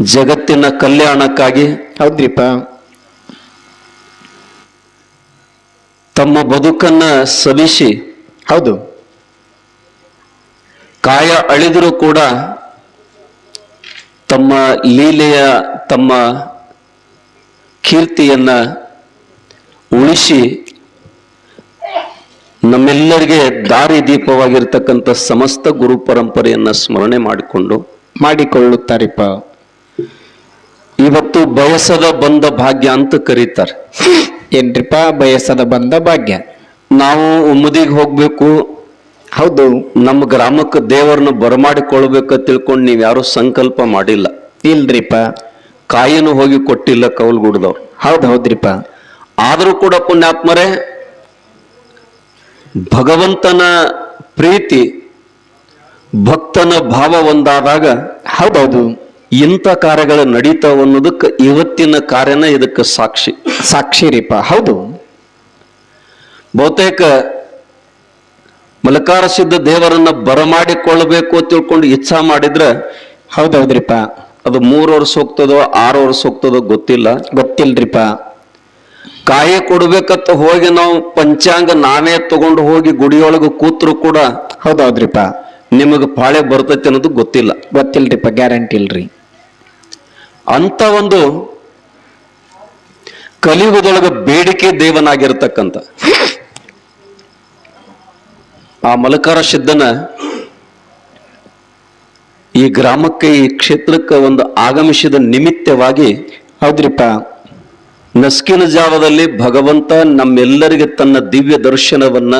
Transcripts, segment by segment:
ಜಗತ್ತಿನ ಕಲ್ಯಾಣಕ್ಕಾಗಿ ಹೌದ್ರಿಪ್ಪ. ತಮ್ಮ ಬದುಕನ್ನ ಸವಿಸಿ ಹೌದು. ಕಾಯ ಅಳಿದರೂ ಕೂಡ ತಮ್ಮ ಲೀಲೆಯ ತಮ್ಮ ಕೀರ್ತಿಯನ್ನ ಉಳಿಸಿ ನಮ್ಮೆಲ್ಲರಿಗೆ ದಾರಿ ದೀಪವಾಗಿರ್ತಕ್ಕಂಥ ಸಮಸ್ತ ಗುರು ಪರಂಪರೆಯನ್ನ ಸ್ಮರಣೆ ಮಾಡಿಕೊಂಡು ಮಾಡಿಕೊಳ್ಳುತ್ತಾರಿಪ್ಪ. ಇವತ್ತು ಬಯಸದ ಬಂದ ಭಾಗ್ಯ ಅಂತ ಕರೀತಾರೆ. ಏನ್ರಿಪ್ಪ ಬಯಸದ ಬಂದ ಭಾಗ್ಯ? ನಾವು ಉಮ್ಮದಿಗೆ ಹೋಗ್ಬೇಕು. ಹೌದು. ನಮ್ಮ ಗ್ರಾಮಕ್ಕೆ ದೇವರನ್ನ ಬರಮಾಡಿಕೊಳ್ಬೇಕು ತಿಳ್ಕೊಂಡು ನೀವು ಯಾರು ಸಂಕಲ್ಪ ಮಾಡಿಲ್ಲ. ಇಲ್ರಿಪ್ಪ. ಕಾಯನ್ನು ಹೋಗಿ ಕೊಟ್ಟಿಲ್ಲ ಕೌಲ್ಗುಡ್ದವ್ರು. ಹೌದು ಹೌದ್ರಿಪ್ಪ. ಆದರೂ ಕೂಡ ಪುಣ್ಯಾತ್ಮರೆ ಭಗವಂತನ ಪ್ರೀತಿ ಭಕ್ತನ ಭಾವ ಒಂದಾದಾಗ ಹೌದೌದು ಇಂಥ ಕಾರ್ಯಗಳು ನಡೀತಾವ ಅನ್ನೋದಕ್ಕೆ ಇವತ್ತಿನ ಕಾರ್ಯನ ಇದಕ್ಕೆ ಸಾಕ್ಷಿ. ಸಾಕ್ಷಿ ರೀಪ. ಹೌದು. ಬಹುತೇಕ ಮಲಕಾರ ಸಿದ್ಧ ದೇವರನ್ನ ಬರಮಾಡಿಕೊಳ್ಳಬೇಕು ಅಂತ ತಿಳ್ಕೊಂಡು ಇಚ್ಛಾ ಮಾಡಿದ್ರೆ ಹೌದೌದ್ರಿಪ್ಪ ಅದು ಮೂರು ವರ್ಷ ಹೋಗ್ತದೋ ಆರು ವರ್ಷ ಹೋಗ್ತದೋ ಗೊತ್ತಿಲ್ಲ. ಗೊತ್ತಿಲ್ರಿಪ. ಕಾಯಿ ಕೊಡ್ಬೇಕಂತ ಹೋಗಿ ನಾವು ಪಂಚಾಂಗ ನಾವೇ ತಗೊಂಡು ಹೋಗಿ ಗುಡಿಯೊಳಗೆ ಕೂತ್ರು ಕೂಡ ಹೌದೌದ್ರಿಪ್ಪ ನಿಮಗೆ ಪಾಳೆ ಬರ್ತೈತಿ ಅನ್ನೋದು ಗೊತ್ತಿಲ್ಲ. ಗೊತ್ತಿಲ್ರಿಪ್ಪ ಗ್ಯಾರಂಟಿ ಇಲ್ರಿ. ಅಂತ ಒಂದು ಕಲಿಯುಗದೊಳಗೆ ಬೇಡಿಕೆ ದೇವನಾಗಿರ್ತಕ್ಕಂಥ ಆ ಮಲಕಾರ ಸಿದ್ಧನ ಈ ಗ್ರಾಮಕ್ಕೆ ಈ ಕ್ಷೇತ್ರಕ್ಕೆ ಒಂದು ಆಗಮಿಸಿದ ನಿಮಿತ್ತವಾಗಿ ಹೌದ್ರಿಪ್ಪ. ನಸ್ಕಿನ ಜಾವದಲ್ಲಿ ಭಗವಂತ ನಮ್ಮೆಲ್ಲರಿಗೆ ತನ್ನ ದಿವ್ಯ ದರ್ಶನವನ್ನ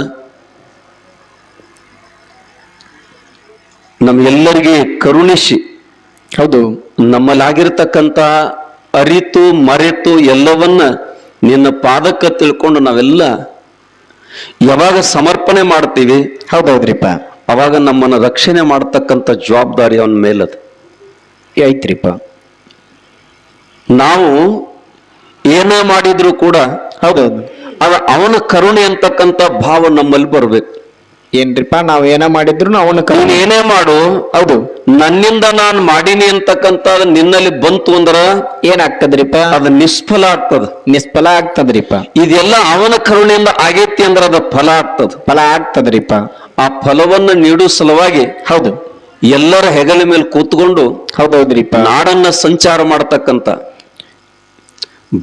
ನಮ್ಮೆಲ್ಲರಿಗೆ ಕರುಣಿಸಿ ಹೌದು. ನಮ್ಮಲ್ಲಾಗಿರ್ತಕ್ಕಂಥ ಅರಿತು ಮರೆತು ಎಲ್ಲವನ್ನ ನಿನ್ನ ಪಾದಕ್ಕೆ ತಿಳ್ಕೊಂಡು ನಾವೆಲ್ಲ ಯಾವಾಗ ಸಮರ್ಪಣೆ ಮಾಡ್ತೀವಿ? ಹೌದೌದ್ರಿಪ್ಪ. ಅವಾಗ ನಮ್ಮನ್ನ ರಕ್ಷಣೆ ಮಾಡತಕ್ಕಂತ ಜವಾಬ್ದಾರಿ ಅವನ ಮೇಲದು. ಐತ್ರಿಪ್ಪ. ನಾವು ಏನೇ ಮಾಡಿದ್ರು ಕೂಡ ಹೌದೌದು. ಅದ ಅವನ ಕರುಣೆ ಅಂತಕ್ಕಂಥ ಭಾವ ನಮ್ಮಲ್ಲಿ ಬರ್ಬೇಕು. ಏನ್ರಿಪ್ಪ ನಾವ್ ಏನ ಮಾಡಿದ್ರು ಅವನ ನೀನ್ ಏನೇ ಮಾಡು. ಹೌದು. ನನ್ನಿಂದ ನಾನು ಮಾಡೀನಿ ಅಂತಕ್ಕಂತ ನಿನ್ನಲ್ಲಿ ಬಂತು ಅಂದ್ರ ಏನಾಗ್ತದ್ರಿಪ್ಪ? ಅದು ನಿಷ್ಫಲ ಆಗ್ತದ. ನಿಷ್ಫಲ ಆಗ್ತದ್ರಿಪ್ಪ. ಇದೆಲ್ಲ ಅವನ ಕರುಣೆಯಿಂದ ಆಗೇತಿ ಅಂದ್ರ ಅದ ಫಲ ಆಗ್ತದ. ಫಲ ಆಗ್ತದ್ರಿಪ್ಪ. ಆ ಫಲವನ್ನು ನೀಡುವ ಸಲುವಾಗಿ ಹೌದು. ಎಲ್ಲರ ಹೆಗಲ ಮೇಲೆ ಕೂತ್ಕೊಂಡು ಹೌದೌದ್ರಿಪ್ಪ. ನಾಡನ್ನ ಸಂಚಾರ ಮಾಡತಕ್ಕಂತ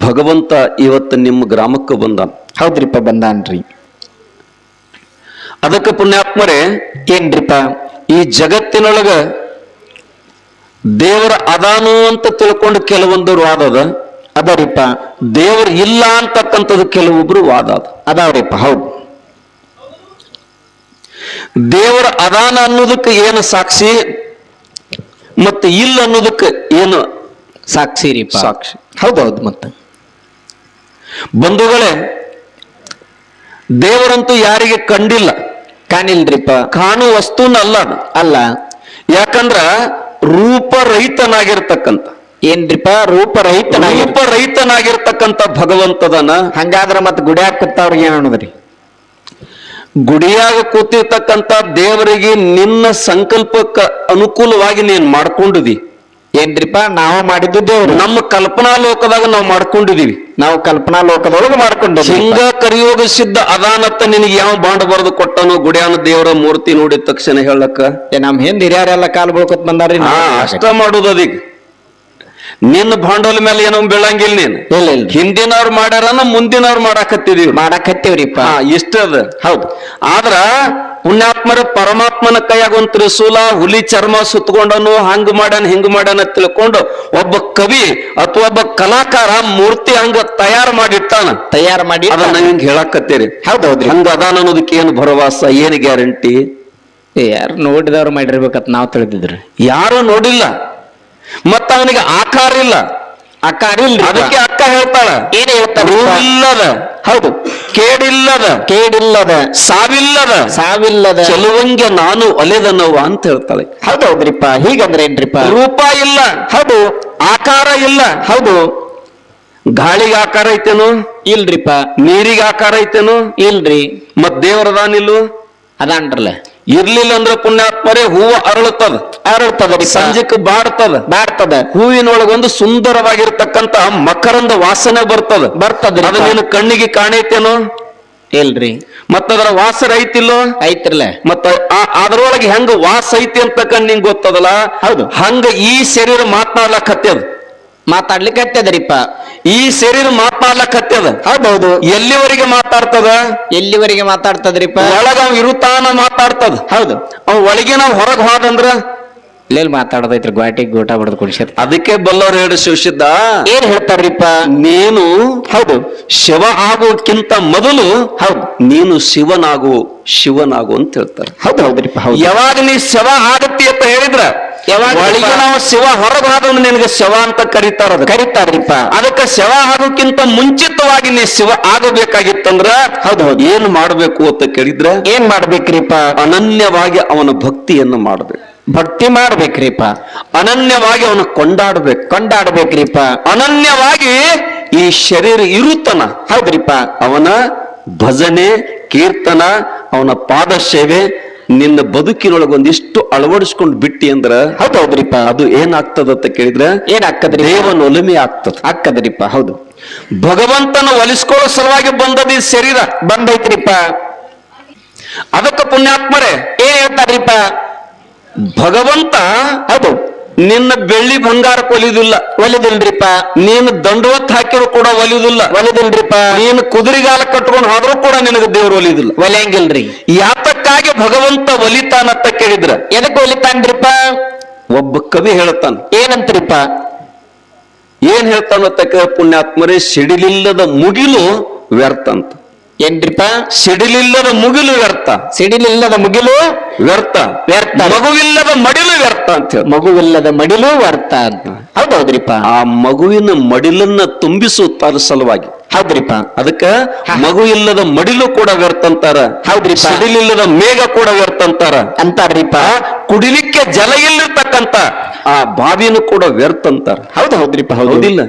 ಭಗವಂತ ಇವತ್ತು ನಿಮ್ಮ ಗ್ರಾಮಕ್ಕೆ ಬಂದ ಹೌದ್ರಿಪ್ಪ ಬಂದಾನ್ರಿ. ಅದಕ್ಕೆ ಪುಣ್ಯಾತ್ಮರೇ ಏನ್ರಿಪ್ಪ? ಈ ಜಗತ್ತಿನೊಳಗ ದೇವರ ಅದಾನು ಅಂತ ತಿಳ್ಕೊಂಡು ಕೆಲವೊಂದು ವಾದದ ಅದ ಅದರಿಪ್ಪ. ದೇವರು ಇಲ್ಲ ಅಂತಕ್ಕಂಥದ್ದು ಕೆಲವೊಬ್ರು ವಾದ ಅದ ಅದಾವ್ರಿಪ್ಪ ಹೌದು. ದೇವರ ಅದಾನ ಅನ್ನೋದಕ್ಕೆ ಏನು ಸಾಕ್ಷಿ ಮತ್ತೆ ಇಲ್ಲ ಅನ್ನೋದಕ್ಕೆ ಏನು ಸಾಕ್ಷಿ ರೀ ಸಾಕ್ಷಿ? ಹೌದೌದು ಮತ್ತ. ಬಂಧುಗಳೇ ದೇವರಂತೂ ಯಾರಿಗೆ ಕಂಡಿಲ್ಲ. ಕಾಣಿಲ್ರಿಪ್ಪ? ಕಾಣುವ ವಸ್ತುನಲ್ಲ ಅಲ್ಲ ಅಲ್ಲ. ಯಾಕಂದ್ರ ರೂಪರಹಿತನಾಗಿರ್ತಕ್ಕಂಥ. ಏನ್ರಿಪ್ಪ? ರೂಪರಹಿತ ರೂಪರಹಿತನಾಗಿರ್ತಕ್ಕಂಥ ಭಗವಂತದನ. ಹಂಗಾದ್ರ ಮತ್ ಗುಡಿಯಾಗ ಕೂತವ್ರಿಗೆ ಏನ್ ಅನ್ನೋದ್ರಿ? ಗುಡಿಯಾಗ ಕೂತಿರ್ತಕ್ಕಂಥ ದೇವರಿಗೆ ನಿನ್ನ ಸಂಕಲ್ಪಕ್ಕೆ ಅನುಕೂಲವಾಗಿ ನೀನ್ ಮಾಡ್ಕೊಂಡಿದಿ. ಏನ್ರಿಪ್ಪ? ನಾವು ಮಾಡಿದ್ದು ದೇವ್ರು. ನಮ್ಮ ಕಲ್ಪನಾ ಲೋಕದಾಗ ನಾವು ಮಾಡ್ಕೊಂಡಿದೀವಿ. ನಾವು ಕಲ್ಪನಾ ಲೋಕದೊಳಗೆ ಮಾಡ್ಕೊಂಡು ಹಿಂಗ ಕರಿಯೋಗ ಸಿದ್ಧ ಅದಾನತ್ತ ನಿನಗೆ ಯಾವ ಬಾಂಡ್ ಬರೆದು ಕೊಟ್ಟನು ಗುಡಿಯಾನ ದೇವರ ಮೂರ್ತಿ ನೋಡಿದ ತಕ್ಷಣ ಹೇಳಕ್ಕ? ನಮ್ ಹಿಂದ್ ಹಿರಿಯರೆಲ್ಲ ಕಾಲ್ ಬಳ್ಕೊತ್ ಬಂದಾರ್ರಿ ಹಾ ಅಷ್ಟ ಮಾಡುದು ಅದೀಗ ನಿನ್ನ ಭಾಂಡೋಲ ಮೇಲೆ ಏನೋ ಬೀಳಂಗಿಲ್ಲ ನೀನ್. ಇಲ್ಲ ಇಲ್ಲ. ಹಿಂದಿನವ್ರು ಮಾಡ್ಯಾರನ ಮುಂದಿನವ್ರು ಮಾಡಾಕತ್ತಿದೀವಿ. ಮಾಡಾಕತ್ತೀವ್ರಿಪ್ಪ. ಅದ ಹೌದು. ಆದ್ರ ಪುಣ್ಯಾತ್ಮರ ಪರಮಾತ್ಮನ ಕೈಯಾಗ ಒಂದ್ ತ್ರಿಶೂಲ ಹುಲಿ ಚರ್ಮ ಸುತ್ತಕೊಂಡನು ಹಂಗ್ ಮಾಡ್ಯಾನ ಹಿಂಗ್ ಮಾಡ್ಯಾನ ಅಂತ ತಿಳ್ಕೊಂಡು ಒಬ್ಬ ಕವಿ ಅಥವಾ ಒಬ್ಬ ಕಲಾಕಾರ ಮೂರ್ತಿ ಹಂಗ ತಯಾರು ಮಾಡಿಟ್ಟಾನ. ತಯಾರು ಮಾಡಿ ಅದನ್ನ ಹಿಂಗ್ ಹೇಳಾಕತ್ತೀರಿ. ಹೌದೌದ್ರಿ. ಹಂಗ ಅದಾನ ಅನ್ನೋದಕ್ಕೆ ಏನು ಭರವಾಸ ಏನು ಗ್ಯಾರಂಟಿ? ಯಾರು ನೋಡಿದವ್ರು ಮಾಡಿರ್ಬೇಕಂತ ನಾವು ತಿಳಿದಿದ್ರಿ. ಯಾರು ನೋಡಿಲ್ಲ. ಮತ್ತ ಅವನಿಗೆ ಆಕಾರ ಇಲ್ಲ. ಆಕಾರ ಇಲ್ಲ ಅದಕ್ಕೆ ಅಕ್ಕ ಹೇಳ್ತಾಳ ಏನ್ ಹೇಳ್ತಾರ ರೂವಿಲ್ಲದ ಹೌದು. ಕೇಡಿಲ್ಲದ ಕೇಡಿಲ್ಲದ. ಸಾವಿಲ್ಲದ ಸಾವಿಲ್ಲದ. ಚೆಲುವಂಗೆ ನಾನು ಒಲೆದನವ ಅಂತ ಹೇಳ್ತಾಳೆ. ಹೌದೌದ್ರಿಪ್ಪ ಹೀಗಂದ್ರೆ ಏನ್ರಿಪ್ಪ ರೂಪ ಇಲ್ಲ. ಹೌದು. ಆಕಾರ ಇಲ್ಲ. ಹೌದು. ಗಾಳಿಗ ಆಕಾರ ಐತೇನು? ಇಲ್ರಿಪ್ಪ. ನೀರಿಗ ಆಕಾರ ಐತೇನು? ಇಲ್ರಿ. ಮತ್ ದೇವರದಾನಿಲ್ಲು? ಅದಾನ್ರಲ್ಲ. ಇರ್ಲಿಲ್ಲ ಅಂದ್ರೆ ಪುಣ್ಯಾತ್ಮರೇ ಹೂವು ಅರಳುತ್ತದ. ಅರಳ್ತದ ಸಂಜೆಕ್ ಬಾಡ್ತದ. ಬಾಡ್ತದ. ಹೂವಿನೊಳಗೊಂದು ಸುಂದರವಾಗಿರ್ತಕ್ಕಂತ ಮಕರಂದ ವಾಸನೆ ಬರ್ತದ. ಬರ್ತದ ಅದು ನಿನ್ನ ಕಣ್ಣಿಗೆ ಕಾಣೈತೇನೋ? ಇಲ್ರಿ. ಮತ್ತದರ ವಾಸರ ಐತಿಲ್ಲೋ ಐತ್ರಲ್ಲ. ಮತ್ತ ಅದ್ರೊಳಗೆ ಹೆಂಗ ವಾಸ ಐತಿ ಅಂತ ಕಂಡ್ ನಿಂಗ್ ಗೊತ್ತದಲ್ಲ? ಹೌದು. ಹಂಗ ಈ ಶರೀರ ಮಾತನಾಡ್ಲಕತ್ತದ. ಮಾತಾಡ್ಲಿಕ್ಕೆ ಹತ್ತದ್ರಿಪ್ಪ ಈ ಶರೀರ ಮಾತಾಡ್ಲಕತ್ತದ ಹೌದೌದು. ಎಲ್ಲಿವರೆಗೆ ಮಾತಾಡ್ತದ ಎಲ್ಲಿವರೆಗೆ ಮಾತಾಡ್ತದ್ರಿಪ್ಪ ಒಳಗ ಅವ್ ಇರುತ್ತಾನ ಮಾತಾಡ್ತದ ಹೌದು. ಅವ್ ಒಳಗೆ ನಾವ್ ಹೊರಗ್ ಹೋದಂದ್ರ ಇಲ್ಲೆಲ್ಲಿ ಮಾತಾಡದೈತ್ರಿ ಗ್ವಾಟಿಗೆ ಗೋಟ ಬಡ್ದು ಕುಡಿಸಿರ್ ಅದಕ್ಕೆ ಬಲ್ಲವ್ರ ಹೇಳಿ ಶಿವಶಿದ್ದ ಏನ್ ಹೇಳ್ತಾರ್ರಿಪ್ಪ? ನೀನು ಹೌದು. ಶಿವ ಆಗೋಕ್ಕಿಂತ ಮೊದಲು ಹೌದು. ನೀನು ಶಿವನಾಗು ಶಿವನಾಗು ಅಂತ ಹೇಳ್ತಾರೆ. ಹೌದು ಹೌದ್ರಿಪ್ಪ ಹೌದು. ಯಾವಾಗ ನೀ ಶವ ಆಗತ್ತಿ ಅಂತ ಹೇಳಿದ್ರ? ಯಾವಾಗ ಒಳಗೆ ನಾವು ಶಿವ ಹೊರಗೆ ಹೋದವನು ನಿನಗೆ ಶಿವ ಅಂತ ಕರೀತಾರ. ಕರೀತಾರ್ರಿಪ್ಪ. ಅದಕ್ಕೆ ಶವ ಆಗೋಕ್ಕಿಂತ ಮುಂಚಿತವಾಗಿ ನೀ ಶಿವ ಆಗಬೇಕಾಗಿತ್ತಂದ್ರ ಹೌದು ಹೌದು. ಏನ್ ಮಾಡ್ಬೇಕು ಅಂತ ಕೇಳಿದ್ರ? ಏನ್ ಮಾಡ್ಬೇಕ್ರಿಪ್ಪ? ಅನನ್ಯವಾಗಿ ಅವನ ಭಕ್ತಿಯನ್ನು ಮಾಡಬೇಕು. ಭಕ್ತಿ ಮಾಡ್ಬೇಕ್ರಿಪ್ಪ. ಅನನ್ಯವಾಗಿ ಅವನು ಕೊಂಡಾಡ್ಬೇಕು ಕೊಂಡಾಡ್ಬೇಕ್ರಿಪ್ಪ. ಅನನ್ಯವಾಗಿ ಈ ಶರೀರ ಇರುತ್ತನ. ಹೌದ್ರಿಪ್ಪ. ಅವನ ಭಜನೆ ಕೀರ್ತನ ಅವನ ಪಾದ ಸೇವೆ ನಿನ್ನ ಬದುಕಿನೊಳಗೆ ಒಂದಿಷ್ಟು ಅಳವಡಿಸ್ಕೊಂಡು ಬಿಟ್ಟಿ ಅಂದ್ರ ಹೌದು ಹೌದ್ರಿಪ್ಪ. ಅದು ಏನಾಗ್ತದ ಅಂತ ಕೇಳಿದ್ರೆ ಏನ್ ಹಾಕದ್ರಿ ದೇವನ ಒಲುಮೆ ಆಗ್ತದ. ಆಕ್ಕದ್ರಿಪ್ಪ ಹೌದು. ಭಗವಂತನ ಒಲಿಸ್ಕೊಳ್ಳೋ ಸಲುವಾಗಿ ಬಂದದ ಈ ಶರೀರ. ಬಂದೈತ್ರಿಪ್ಪ. ಅದಕ್ಕೆ ಪುಣ್ಯಾತ್ಮರೇ? ಏನ್ ಹೇಳ್ತಾರ್ರಿಪ್ಪ ಭಗವಂತ ಅದು ನಿನ್ನ ಬೆಳ್ಳಿ ಬಂಗಾರ ಒಲಿಯುದಿಲ್ಲ ಒಲಿದಿಲ್ರಿಪ್ಪ. ನೀನು ದಂಡವತ್ ಹಾಕಿದ್ರು ಕೂಡ ಒಲಿಯುದಿಲ್ಲ ಒಲಿದಿಲ್ರಿಪ್ಪ. ನೀನು ಕುದುರೆಗಾಲ ಕಟ್ಕೊಂಡು ಹೋದ್ರೂ ಕೂಡ ನಿನಗೆ ದೇವ್ರು ಒಲಿದಿಲ್ಲ ಒಲಿಯಂಗಿಲ್ರಿ. ಯಾತಕ್ಕಾಗಿ ಭಗವಂತ ಒಲಿತಾನಂತ ಕೇಳಿದ್ರ? ಎದಕ್ ಒಲಿತಾನ್ರಿಪ್ಪ? ಒಬ್ಬ ಕವಿ ಹೇಳ್ತಾನ ಏನಂತ್ರಿಪ್ಪ? ಏನ್ ಹೇಳ್ತಾನಂತ ಕೇಳ ಪುಣ್ಯಾತ್ಮರೇ ಸಿಡಿಲಿಲ್ಲದ ಮುಗಿಲು ವ್ಯರ್ಥ ಅಂತ. ಏನ್ರಿಪ್ಪ? ಸಿಡಿಲಿಲ್ಲದ ಮುಗಿಲು ವ್ಯರ್ಥ. ಸಿಡಿಲಿಲ್ಲದ ಮುಗಿಲು ವ್ಯರ್ಥ. ವ್ಯರ್ಥ. ಮಗುವಿಲ್ಲದ ಮಡಿಲು ವ್ಯರ್ಥ ಅಂತ ಹೇಳಿ ಮಗುವಿಲ್ಲದ ಮಡಿಲು ವ್ಯರ್ಥ ಅಂತ. ಹೌದು ಹೌದ್ರಿಪ್ಪ ಆ ಮಗುವಿನ ಮಡಿಲನ್ನ ತುಂಬಿಸುತ್ತಾರ ಸಲುವಾಗಿ. ಹೌದ್ರಿಪ್ಪ. ಅದಕ್ಕ ಮಗು ಇಲ್ಲದ ಮಡಿಲು ಕೂಡ ವ್ಯರ್ಥ ಅಂತಾರ. ಹೌದ್ರಿಪ್ಪ. ಸಿಡಿಲಿಲ್ಲದ ಮೇಘ ಕೂಡ ವ್ಯರ್ಥ ಅಂತಾರ. ಅಂತಾರ್ರಿಪ್ಪ. ಕುಡಿಲಿಕ್ಕೆ ಜಲ ಇಲ್ಲಿರ್ತಕ್ಕಂತ ಆ ಬಾವಿನೂ ಕೂಡ ವ್ಯರ್ಥ ಅಂತಾರ. ಹೌದು ಹೌದ್ರಿಪ್ಪ ಹೌದಿಲ್ಲ?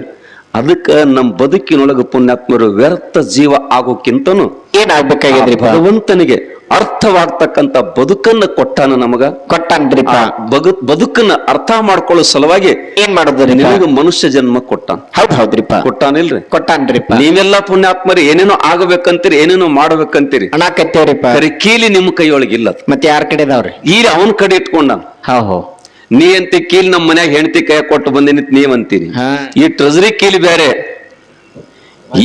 ಅದಕ್ಕ ನಮ್ಮ ಬದುಕಿನೊಳಗ ಪುಣ್ಯಾತ್ಮರು ವ್ಯರ್ಥ ಜೀವ ಆಗೋಕ್ಕಿಂತನು ಏನಾಗ್ಬೇಕಾಗಿದ್ರಿ ಭಗವಂತನಿಗೆ ಅರ್ಥವಾಗ್ತಕ್ಕಂತ ಬದುಕನ್ನ ಕೊಟ್ಟಾನ ನಮಗ. ಕೊಟ್ಟಿ ಬದುಕನ್ನ ಅರ್ಥ ಮಾಡ್ಕೊಳ್ಳೋ ಸಲುವಾಗಿ ಏನ್ ಮಾಡೋದ್ರಿ ನಿಮಗೆ ಮನುಷ್ಯ ಜನ್ಮ ಕೊಟ್ಟಾನ. ಹೌದ್ ಹೌದ್ರಿಪ್ಪ ಕೊಟ್ಟಾನಿಲ್ರಿ? ಕೊಟ್ಟಾನ್ರಿಪ್ಪ ನೀವೆಲ್ಲ ಪುಣ್ಯಾತ್ಮರಿ ಏನೇನೋ ಆಗಬೇಕಂತೀರಿ ಏನೇನೋ ಮಾಡ್ಬೇಕಂತೀರಿ. ಹಣ ಕತ್ತೇವ್ರಿಪ್ಪ ಸರಿ ಕೀಲಿ ನಿಮ್ಮ ಕೈಯೊಳಗಿಲ್ಲ. ಮತ್ತೆ ಯಾರ ಕಡೆ ಇದಾವ್ರಿ ಈ ಅವನ ಕಡೆ ಇಟ್ಕೊಂಡ ಹಾ ಹೋ ನೀ ಅಂತ ಕೀಲ್ ನಮ್ಮ ಮನ್ಯಾಗ ಹೆಂಡತಿ ಕೈ ಕೊಟ್ಟು ಬಂದಿನಿ ನೀವ್ ಅಂತೀರಿ. ಈ ಟ್ರೆಜರಿ ಕೀಲಿ ಬೇರೆ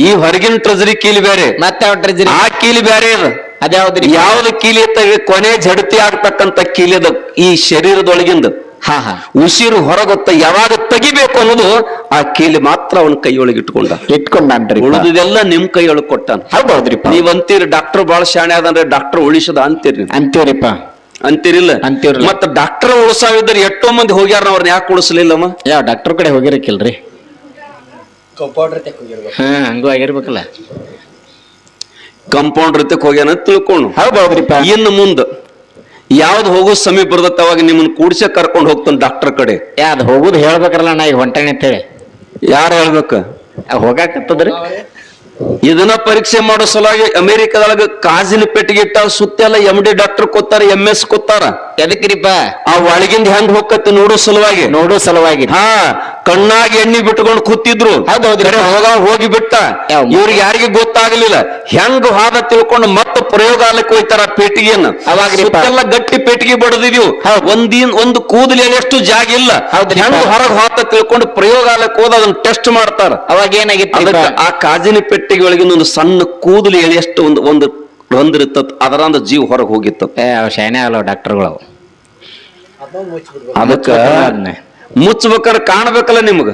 ಈ ಹೊರಗಿನ ಟ್ರೆಜರಿ ಕೀಲಿ ಬೇರೆ ಮತ್ತೆ ಟ್ರೆಜರಿ ಆ ಕೀಲಿ ಬೇರೆ ಅದ ಅದ್ಯಾವ್ದ್ರಿ? ಯಾವ್ದು ಕೀಲಿ ಕೊನೆ ಜಡತಿ ಆಗ್ತಕ್ಕಂತ ಕೀಲಿ ಅದ ಈ ಶರೀರದೊಳಗಿಂದ. ಹಾ ಹಾ. ಉಸಿರು ಹೊರಗೊತ್ತ ಯಾವಾಗ ತೆಗಿಬೇಕು ಅನ್ನೋದು ಆ ಕೀಲಿ ಮಾತ್ರ ಅವನ ಕೈಯೊಳಗೆ ಇಟ್ಕೊಂಡ. ಇಟ್ಕೊಂಡ್ರಿ ಉಳಿದೆಲ್ಲ ನಿಮ್ ಕೈಯೊಳಗೆ ಕೊಟ್ಟಾನ. ಹೌದ್ ಹೌದ್ರಿಪ್ಪ ನೀವ್ ಅಂತೀರಿ ಡಾಕ್ಟರ್ ಬಾಳ ಶಾಣೆ ಅದಂದ್ರೆ ಡಾಕ್ಟರ್ ಉಳಿಸದ ಅಂತೀರಿ. ನೀವು. ಅಂತೀರಿಲ್ಲ? ಅಂತೀವ್ರಲ್ಲ. ಮತ್ತ ಡಾಕ್ಟರ್ ಉಳಿಸಾವಿದ್ರೆ ಎಷ್ಟೋ ಮಂದಿ ಹೋಗ್ಯಾರ ಅವ್ರನ್ನ ಯಾಕೆ ಉಳಿಸ್ಲಿಲ್ಲಮ್ಮ ಯಾವ ಡಾಕ್ಟರ್ ಕಡೆ ಹೋಗಿರಕ್ಕಿಲ್ರಿ ಹಾ ಹಂಗೂ ಆಗಿರ್ಬೇಕಲ್ಲ. ಕಂಪೌಂಡರ್ ಜೊತೆಗೆ ಹೋಗ್ಯಾನ ಅಂತ ತಿಳ್ಕೊಂಡು ಹೌದ್ರಿಪ್ಪ ಇನ್ನು ಮುಂದ ಯಾವ್ದು ಹೋಗೋ ಸಮೀಪ ಬರ್ತೈತೆ ಅವಾಗ ನಿಮ್ಮನ್ನ ಕೂಡ್ಸೆ ಕರ್ಕೊಂಡು ಹೋಗ್ತಾನೆ ಡಾಕ್ಟರ್ ಕಡೆ. ಯಾವ್ದು ಹೋಗುದು ಹೇಳ್ಬೇಕಲ್ಲ ನಾ ಈಗ ಅಂತ ಅಂತೇಳಿ ಯಾರು ಹೇಳ್ಬೇಕು? ಹೋಗಾಕತ್ತದ್ರಿ. ಇದನ್ನ ಪರೀಕ್ಷೆ ಮಾಡೋ ಸಲುವಾಗಿ ಅಮೆರಿಕದೊಳಗ ಕಾಜಿನ ಪೆಟ್ಟಿಗೆ ಇಟ್ಟ ಸುತ್ತೆಲ್ಲ M D doctor Kothara M S Kothara ಎದಕ್ರಿಪ ಆ ಒಳಗಿಂದ ಹೆಂಗ್ ಹೋಗತ್ತೆ ನೋಡೋ ಸಲುವಾಗಿ. ನೋಡೋ ಸಲುವಾಗಿ. ಹಾ ಕಣ್ಣಾಗ ಎಣ್ಣಿ ಬಿಟ್ಕೊಂಡು ಕೂತಿದ್ರು. ಹೋಗ ಹೋಗಿ ಬಿಟ್ಟ? ಇವ್ರಿಗೆ ಯಾರಿಗೆ ಗೊತ್ತಾಗ್ಲಿಲ್ಲ. ಹೆಂಗ್ ಹಾದ ತಿಳ್ಕೊಂಡು ಮತ್ತೆ ಪ್ರಯೋಗಾಲಯಕ್ಕೆ ಹೋಯ್ತಾರ ಪೇಟಿಗೆಯನ್ನು. ಸುತ್ತೆಲ್ಲ ಗಟ್ಟಿ ಪೇಟಿಗೆ ಬಡದಿದ್ವು ಒಂದಿನ ಒಂದು ಕೂದಲು ಎಷ್ಟು ಜಾಗ ಇಲ್ಲ. ಹೆಂಗ್ ಹೊರಗ್ ಹಾತ ತಿಳ್ಕೊಂಡು ಪ್ರಯೋಗಾಲಯಕ್ಕೆ ಹೋದ ಅದನ್ನ ಟೆಸ್ಟ್ ಮಾಡ್ತಾರ. ಅವಾಗ ಏನಾಗಿತ್ತು ಆ ಕಾಜಿನ ಪೆಟ್ಟಿಗೆ ಒಳಗಿನ ಒಂದು ಸಣ್ಣ ಕೂದಲು ಎಳೆಯಷ್ಟು ಒಂದು ಒಂದು ರಂಧ್ರಿತ್ತ ಅದರಂದ ಜೀವ ಹೊರಗೆ ಹೋಗಿತ್ತು ಶೈನೇ ಅಲ್ಲ ಡಾಕ್ಟರ್ಗಳು ಅವು ಅದಕ್ಕ. ಮುಚ್ಚಬೇಕಾದ್ರೆ ಕಾಣ್ಬೇಕಲ್ಲ ನಿಮ್ಗ?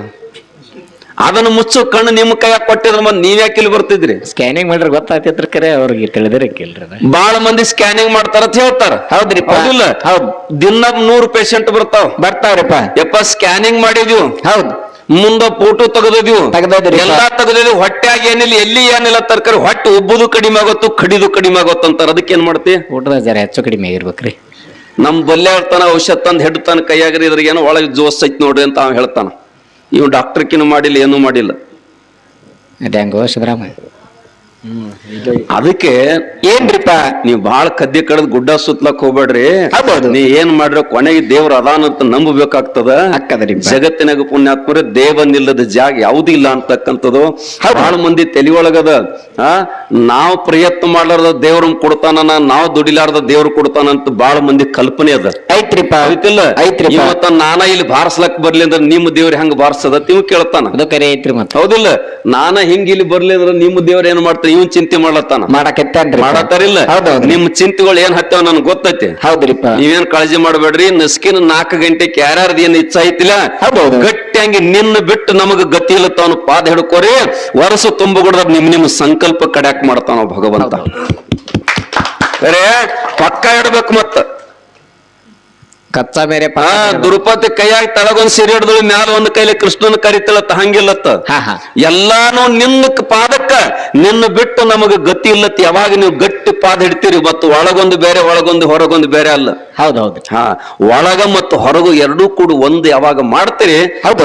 ಅದನ್ನ ಮುಚ್ಚು ಕಣ್ಣು ನಿಮ್ಮ ಕೈಯಾಗ ಕೊಟ್ಟಿದ್ರ ಮತ್ತೆ ನೀವ್ ಯಾಕೆ ಇಲ್ಲಿ ಬರ್ತಿದ್ರಿ? ಸ್ಕ್ಯಾನಿಂಗ್ ಮಾಡ್ರೆ ಗೊತ್ತಾಗ್ತಿದ್ರ ಕರೆ ಅವ್ರಿಗೆ ತಿಳಿದಿರಕ್ಕಿಲ್ರಿ ಕೇಳ್ರಿ ಬಾಳ ಮಂದಿ ಸ್ಕ್ಯಾನಿಂಗ್ ಮಾಡ್ತಾರ ಅಂತ ಹೇಳ್ತಾರ. ಹೌದ್ರಿ ಇಲ್ಲ ಹೌದ್. ದಿನ ನೂರು ಪೇಷಂಟ್ ಬರ್ತಾವ. ಬರ್ತಾವ್ರಿಪ್ಪ. ಯಪ್ಪ ಸ್ಕ್ಯಾನಿಂಗ್ ಮಾಡಿದ್ವಿ. ಹೌದ್. ಮುಂದ ಫೋಟೋ ತೆಗೆದಿದ್ವು. ತೆಗ್ದದ್ರಿ. ಎಲ್ಲಾ ತೆಗೆದಿದ್ವಿ. ಹೊಟ್ಟ್ಯಾಗ ಏನಿಲ್ಲ ಎಲ್ಲಿ ಏನಿಲ್ಲ ತರಕಾರಿ. ಹೊಟ್ಟೆ ಉಬ್ಬುದು ಕಡಿಮೆ ಆಗೋತ್ತು ಕಡಿದು ಕಡಿಮೆ ಆಗೋತ್ತು ಅಂತಾರ. ಅದಕ್ಕೆ ಏನ್ ಮಾಡ್ತಿ? ಊಟದ ಜರ ಹೆಚ್ಚು ಕಡಿಮೆ ಆಗಿರ್ಬೇಕ್ರಿ. ನಮ್ ಬಲ್ಲೆ ಹೇಳ್ತಾನ ಔಷಧ ತಂದು ಹೆಡ್ತಾನ ಕೈಯಾಗ್ರಿ ಏನೋ ಒಳಗೆ ಜೋಸ್ ಐತಿ ನೋಡ್ರಿ ಅಂತ ಅವ್ನು ಹೇಳ್ತಾನ. ಇವ್ ಡಾಕ್ಟರ್ಕಿನ ಮಾಡಿಲ್ಲ, ಏನೂ ಮಾಡಿಲ್ಲ. ಡ್ಯಾಂಗೋ ಸಿದ್ದರಾಮ ಅದಕ್ಕೆ ಏನ್ರಿಪ್ಪ ನೀವ್ ಬಾಳ ಕದ್ದಿ ಕಡದ್ ಗುಡ್ಡ ಸುತ್ತಲಕ್ ಹೋಗ್ಬೇಡ್ರಿ. ನೀ ಏನ್ ಮಾಡ್ರಿ ಕೊನೆಗೆ ದೇವ್ರ ಅದಾನಂತ ನಂಬಬೇಕಾಗ್ತದ? ಅಕ್ಕದರಿಪ್ಪ. ಜಗತ್ತಿನಾಗ ಪುಣ್ಯಾತ್ಮರ ದೇವನಿಲ್ಲದ ಜಾಗ ಯಾವ್ದು ಇಲ್ಲ ಅಂತಕ್ಕಂಥದ್ದು. ಬಹಳ ಮಂದಿ ತಲಿ ಒಳಗದ ಆ ನಾವ್ ಪ್ರಯತ್ನ ಮಾಡ್ಲಾರ್ದ ದೇವ್ರ ಕೊಡ್ತಾನ ನಾವ್ ದುಡಿಲಾರ್ದ ದೇವ್ರ ಕೊಡ್ತಾನ ಅಂತ ಬಹಳ ಮಂದಿ ಕಲ್ಪನೆ ಅದ. ಐತ್ರಿಪ್ಪ. ಐತಿಲ್ಲ ಐತ್ರಿ ಇವತ್ತ ನಾನ ಇಲ್ಲಿ ಬಾರ್ಸ್ಲಕ್ ಬರ್ಲಿ ಅಂದ್ರೆ ನಿಮ್ಮ ದೇವ್ರ ಹೆಂಗ್ ಬಾರಿಸದ ತಿವ್ ಕೇಳ್ತಾನ. ಹೌದಿಲ್ಲ? ನಾನ ಹಿಂಗ್ ಇಲ್ಲಿ ಬರ್ಲಿ ಅಂದ್ರೆ ನಿಮ್ಮ ದೇವ್ರ ಏನ್ ಮಾಡ್ತಾನ ಇವನ್ ಚಿಂತೆ ಮಾಡ್ಲತ್ತಾನ? ಮಾಡಕತ್ತೇನ್ರಿ ಮಾಡತ್ತಾರಿಲ್ಲ ಹೌದೌದು ನಿಮ್ ಚಿಂತೆಗಳು ಏನ್ ಹತ್ತವ ನನ್ ಗೊತ್ತೈತಿ? ಹೌದ್ರಿಪ್ಪ ನೀವೇನ್ ಕಾಳಜಿ ಮಾಡ್ಬೇಡ್ರಿ ನಸ್ಕಿನ ನಾಲ್ಕು ಗಂಟೆಗೆ ಯಾರ್ಯಾರ್ದು ಏನ್ ಇಚ್ಛ ಐತಿಲ್ಲ ಹೌದೌದು. ಗಟ್ಟಿಯಾಗಿ ನಿನ್ನ ಬಿಟ್ಟು ನಮಗ ಗತಿ ಇಲ್ಲ ತಾನು ಪಾದ ಹಿಡ್ಕೋರಿ ವರ್ಷ ತುಂಬಗುಡ್ದ ನಿಮ್ ನಿಮ್ ಸಂಕಲ್ಪ ಕಡ್ಯಾಕ್ ಮಾಡ್ತಾನ ಭಗವಂತ. ಅರೆ ಪಕ್ಕ ಇಡ್ಬೇಕು ಮತ್ತ. ಕಚ್ಚಾ ಬೇರೆ ಹಾ ದುರುಪತಿ ಕೈಯಾಗ ತಳಗೊಂದ್ ಸಿರಿ ಹಿಡಿದಳು ಮ್ಯಾಲ ಒಂದ್ ಕೈಲಿ ಕೃಷ್ಣನ ಕರಿತಳತ್ತ ಹಂಗಿಲ್ಲತ್ತ ಹಾ ಹಾ. ಎಲ್ಲಾನು ನಿನ್ನ ಪಾದಕ್ಕ ನಿನ್ನ ಬಿಟ್ಟು ನಮಗ ಗತಿ ಇಲ್ಲತ್. ಯಾವಾಗ ನೀವು ಗಟ್ಟಿ ಪಾದ ಹಿಡ್ತೀರಿ ಮತ್ತು ಒಳಗೊಂದು ಬೇರೆ ಒಳಗೊಂದು ಹೊರಗೊಂದು ಬೇರೆ ಅಲ್ಲ. ಹೌದೌದು. ಹಾ ಒಳಗ ಮತ್ತು ಹೊರಗು ಎರಡೂ ಕೂಡ ಒಂದು ಯಾವಾಗ ಮಾಡ್ತೀರಿ.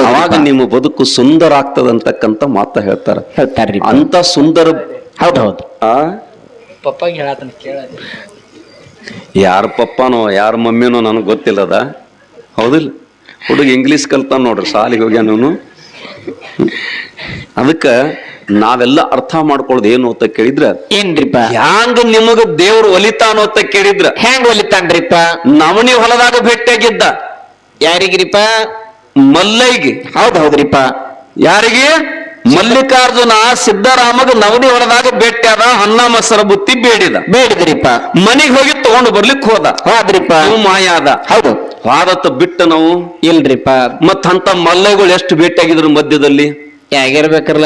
ಅವಾಗ ನಿಮ್ಮ ಬದುಕು ಸುಂದರ ಆಗ್ತದ ಅಂತಕ್ಕಂತ ಮಾತ ಹೇಳ್ತಾರ. ಹೇಳ್ತಾರ್ರಿ. ಅಂತ ಸುಂದರ ಹೌದೌದು. ಹೌದು ಆ? ಪಪ್ಪಾಗ ಹೇಳತನ ಕೇಳ. ಯಾರ ಪಪ್ಪನೋ ಯಾರ ಮಮ್ಮಿನೋ ನನಗೆ ಗೊತ್ತಿಲ್ಲದ? ಹೌದಿಲ್ಲ? ಹುಡುಗ ಇಂಗ್ಲಿಷ್ ಕಲ್ತಾನ ನೋಡ್ರಿ ಸಾಲಿಗೆ ಹೋಗ್ಯಾನು ಅದಕ್ಕ ನಾವೆಲ್ಲ ಅರ್ಥ ಮಾಡ್ಕೊಳ್ಳೋದು ಏನು ಅಂತ ಕೇಳಿದ್ರ? ಏನ್ರಿಪ್ಪ? ಹ್ಯಾಂಗ ನಿಮಗ ದೇವ್ರು ಒಲಿತಾನೋ ಅಂತ ಕೇಳಿದ್ರ? ಹೆಂಗ್ ಒಲಿತಾನ್ರಿಪ್ಪ? ನವನಿ ಹೊಲದಾಗ ಭೇಟಿಯಾಗಿದ್ದ. ಯಾರಿಗ್ರಿಪ್ಪ? ಮಲ್ಲೈಗೆ ಹೌದ್ ಹೌದ್ರಿಪ್ಪ. ಯಾರಿಗೆ? ಮಲ್ಲಿಕಾರ್ಜುನ ಸಿದ್ದರಾಮಗ ನವದಿ ಹೊಡೆದಾಗ ಭೇಟಿಯಾದ ಅನ್ನ ಮಸರ ಬುತ್ತಿ ಬೇಡಿದ. ಬೇಡಿದ್ರಿಪ್ಪ. ಮನೆಗೆ ಹೋಗಿ ತಗೊಂಡು ಬರ್ಲಿಕ್ಕೆ ಹೋದ. ಹೋದ್ರಿಪ್ಪ. ಮಾಯಾದ ಹೌದು. ವಾದತ್ತ ಬಿಟ್ಟು ನಾವು. ಇಲ್ರಿಪ್ಪ. ಮತ್ತಂತ ಅಂತ ಮಲ್ಲೆಗಳು ಎಷ್ಟು ಭೇಟಿಯಾಗಿದ್ರು ಮಧ್ಯದಲ್ಲಿ? ಯಾಗಿರ್ಬೇಕ್ರಲ್ಲ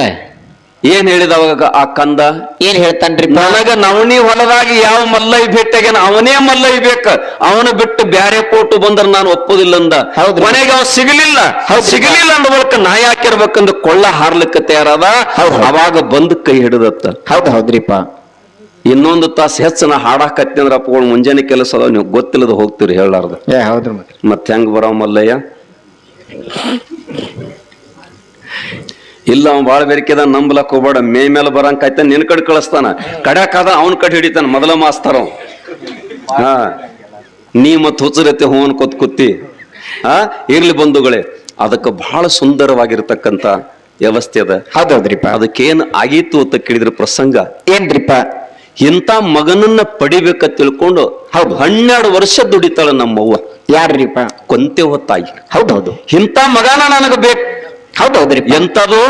ಏನ್ ಹೇಳಿದ ಅವಾಗ ಆ ಕಂದ? ಏನ್ ಹೇಳ್ತಾನ್ರಿ ನನಗ ನವಣಿ ಹೊಲದಾಗ ಯಾವ ಮಲ್ಲೈ ಭೇಟಿಯಾಗ ಅವನೇ ಮಲ್ಲೈ ಬೇಕ. ಅವನ ಬಿಟ್ಟು ಬ್ಯಾರೆ ಕೋಟು ಬಂದ್ರ ನಾನು ಒಪ್ಪುದಿಲ್ಲ ಅಂದ. ಮನೆಗೆ ಅವ್ ಸಿಗಲಿಲ್ಲ. ಸಿಗಲಿಲ್ಲ ಅಂದ ಬಳಿಕ ನಾ ಯಾಕಿರ್ಬೇಕಂದ್ರೆ ಕೊಳ್ಳ ಹಾರ್ಲಿಕ್ಕೆ ತಯಾರದ. ಅವಾಗ ಬಂದ್ ಕೈ ಹಿಡಿದತ್ತ. ಹೌದ್ ಹೌದ್ರಿಪ್ಪ ಇನ್ನೊಂದು ತಾಸು ಹೆಚ್ಚು ನಾ ಹಾಡಾಕತ್ತಿ ಅಂದ್ರ ಅಪ್ಪಗಳು ಮುಂಜಾನೆ ಕೆಲಸ ಅದಾವ ನೀವು ಗೊತ್ತಿಲ್ಲದ ಹೋಗ್ತೀರಿ ಹೇಳಾರ್ದ ಹೌದ್ರಿ ಮತ್ತೆ ಹೆಂಗ್ ಬರೋ ಮಲ್ಲಯ್ಯ? ಇಲ್ಲ ಅವ್ನು ಬಾಳ ಬೇರಿಕೆದ ನಂಬ್ಲಕ್ ಹೋಗ್ಬೇಡ ಮೇ ಮೇಲೆ ಬರಂಗ್ ಕಾಯ್ತಾನ ನಿನ್ ಕಡೆ ಕಳಿಸ್ತಾನ. ಕಡ್ಯಾಕಾದ ಅವನ್ ಕಡೆ ಹಿಡಿತಾನ ಮೊದಲ ಮಾಸ್ತಾರ. ಹಾ. ನೀ ಮತ್ ಹುಚ್ಚರತ್ತೆ ಹೂ ಅನ್ಕೋತ್ ಕೂತಿ. ಆ ಇರ್ಲಿ ಬಂಧುಗಳೇ ಅದಕ್ಕೆ ಬಹಳ ಸುಂದರವಾಗಿರ್ತಕ್ಕಂತ ವ್ಯವಸ್ಥೆ ಅದ. ಹೌದ್ರಿಪ ಅದಕ್ಕೇನ್ ಆಗಿತ್ತು ಅಂತ ಕೇಳಿದ್ರ ಪ್ರಸಂಗ. ಏನ್ರಿಪ್ಪ? ಇಂಥ ಮಗನನ್ನ ಪಡಿಬೇಕ ತಿಳ್ಕೊಂಡು ಹೌದು. ಹನ್ನೆರಡು ವರ್ಷ ದುಡಿತಾಳ ನಮ್ಮವ್ವ. ಯಾರ್ರಿಪ್ಪ? ಕೊಂತೆ ಹೊತ್ತಾಗಿ ಹೌದೌದು. ಹೌದು ಇಂಥ ಮಗನ ನನಗ ಬೇಕು. ಹೌದ್ ಹೌದ್ರಿಪ್ಪ ಎಂತದು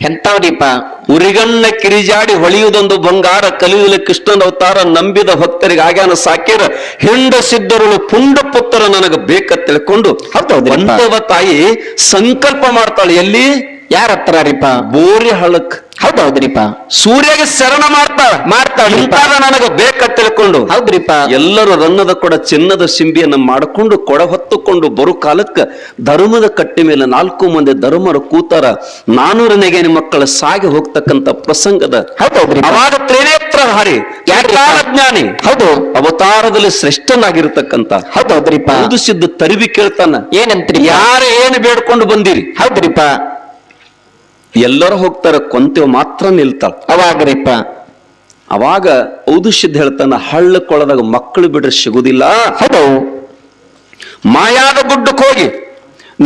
ಎಂತಾವ್ರಿಪ್ಪ ಉರಿಗಣ್ಣ ಕಿರಿಜಾಡಿ ಹೊಳೆಯುವುದೊಂದು ಬಂಗಾರ ಕಲಿಯುವುದ ಕೃಷ್ಣನ ಅವತಾರ ನಂಬಿದ ಭಕ್ತರಿಗೆ ಆಗ್ಯಾನ ಸಾಕಿರ ಹಿಂಡ ಸಿದ್ಧರುಳು ಪುಂಡ ಪುತ್ರ ನನಗ ಬೇಕ ತಿಳ್ಕೊಂಡು ಹೌದ್ ಹೌದ್ರಿಪ್ಪ. ಬಂದವ ತಾಯಿ ಸಂಕಲ್ಪ ಮಾಡ್ತಾಳೆ. ಎಲ್ಲಿ? ಯಾರ ಹತ್ರ ರೀಪ? ಬೋರಿ ಹಳಕ್ ಹೌದೌದ್ರಿಪ? ಸೂರ್ಯಗೆ ಶರಣ ಮಾಡ್ತಾಳ ಮಾಡ್ತಾಳ ನನಗ ಬೇಕ ತಿಳ್ಕೊಂಡು. ಹೌದ್ರಿಪ? ಎಲ್ಲರೂ ರನ್ನದ ಕೊಡ ಚಿನ್ನದ ಸಿಂಬಿಯನ್ನು ಮಾಡಿಕೊಂಡು ಕೊಡ ಹೊತ್ತುಕೊಂಡು ಬರು ಕಾಲಕ್ಕ ಧರ್ಮದ ಕಟ್ಟಿ ಮೇಲೆ ನಾಲ್ಕು ಮಂದಿ ಧರ್ಮರು ಕೂತಾರ. ನಾನೂರ ನೆಗೆನಿ ಮಕ್ಕಳ ಸಾಗಿ ಹೋಗ್ತಕ್ಕಂತ ಪ್ರಸಂಗದ ಅವಾಗ ತ್ರಿನೇತ್ರ ಹರಿ. ಜ್ಞಾನಿ ಹೌದು. ಅವತಾರದಲ್ಲಿ ಶ್ರೇಷ್ಠನಾಗಿರ್ತಕ್ಕಂತ ಹೌದೌದ್ರಿಪ? ಸಿದ್ಧ ತರಿವಿ ಕೇಳ್ತಾನ. ಏನಂತ್ರಿ ಯಾರು ಏನು ಬೇಡ್ಕೊಂಡು ಬಂದಿರಿ. ಹೌದ್ರಿಪ್ಪ ಎಲ್ಲರೂ ಹೋಗ್ತಾರ ಕೊಂತೇವ್ ಮಾತ್ರ ನಿಲ್ತಾಳ. ಅವಾಗ್ರಿಪ್ಪ ಅವಾಗ ಔದುಷ್ಯದ ಹೇಳ್ತಾನ ಹಳ್ಳ ಕೊಳದಾಗ ಮಕ್ಕಳು ಬಿಡ್ರೆ ಸಿಗುದಿಲ್ಲ. ಹೌದು. ಮಾಯಾದ ಗುಡ್ಡಕ್ಕೆ ಹೋಗಿ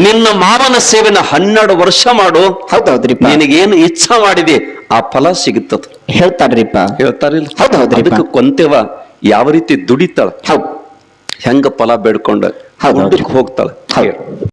ನಿನ್ನ ಮಾವನ ಸೇವೆನ ಹನ್ನೆರಡು ವರ್ಷ ಮಾಡು. ಹೌದೌದ್ರಿ ನಿನಗೇನು ಇಚ್ಛಾ ಮಾಡಿದೆ ಆ ಫಲ ಸಿಗುತ್ತದ. ಹೇಳ್ತಾರ್ರಿಪ್ಪ ಹೇಳ್ತಾರಿಲ್ಲ. ಹೌದೌದ್ರಿ. ಅದಕ್ಕೆ ಕೊಂತೆವ ಯಾವ ರೀತಿ ದುಡಿತಾಳ? ಹೌದು. ಹೆಂಗ ಫಲ ಬೇಡ್ಕೊಂಡ ಹೋಗ್ತಾಳ?